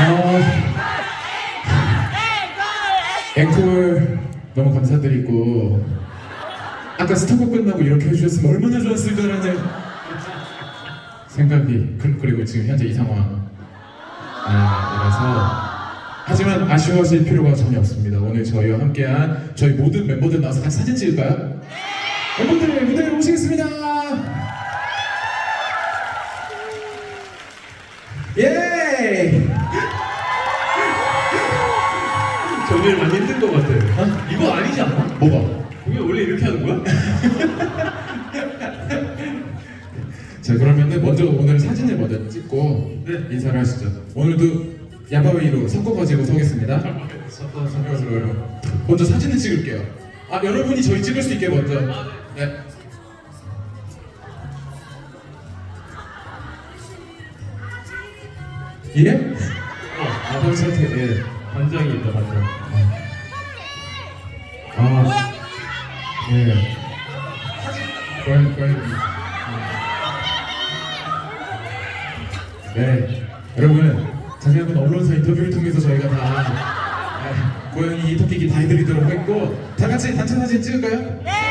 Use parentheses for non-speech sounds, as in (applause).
어, 앵콜 너무 감사드리고 아까 스토커 끝나고 이렇게 해주셨으면 얼마나 좋았을까라는 생각이 그- 그리고 지금 현재 이 상황이라서 하지만 아쉬워하실 필요가 전혀 없습니다. 오늘 저희와 함께한 저희 모든 멤버들 나와서 같이 사진 찍을까요? 멤버들 무대로 오시겠습니다. 예! 정말 많이 힘든 것 같아요. 이거 아니지 않아? 뭐가? 이게 원래 이렇게 하는 거야? (laughs) 자 그러면은 먼저 오늘 사진을 먼저 찍고 네. 인사를 하시죠. 오늘도 야바웨이로 섞어 가지고 서겠습니다. 섞어 섞어서 여러분 먼저 사진을 찍을게요. 아 여러분이 저희 찍을 수 있게 먼저. 네. 예? 아 감사합니다. 예. 반장이 있다, 반장. 아. 예. 고양 고양. 네, 여러분 자세한 건 언론사 인터뷰를 통해서 저희가 다 네, 고양이 토끼기 다 해드리도록 했고 다 같이 단체 사진 찍을까요? 네.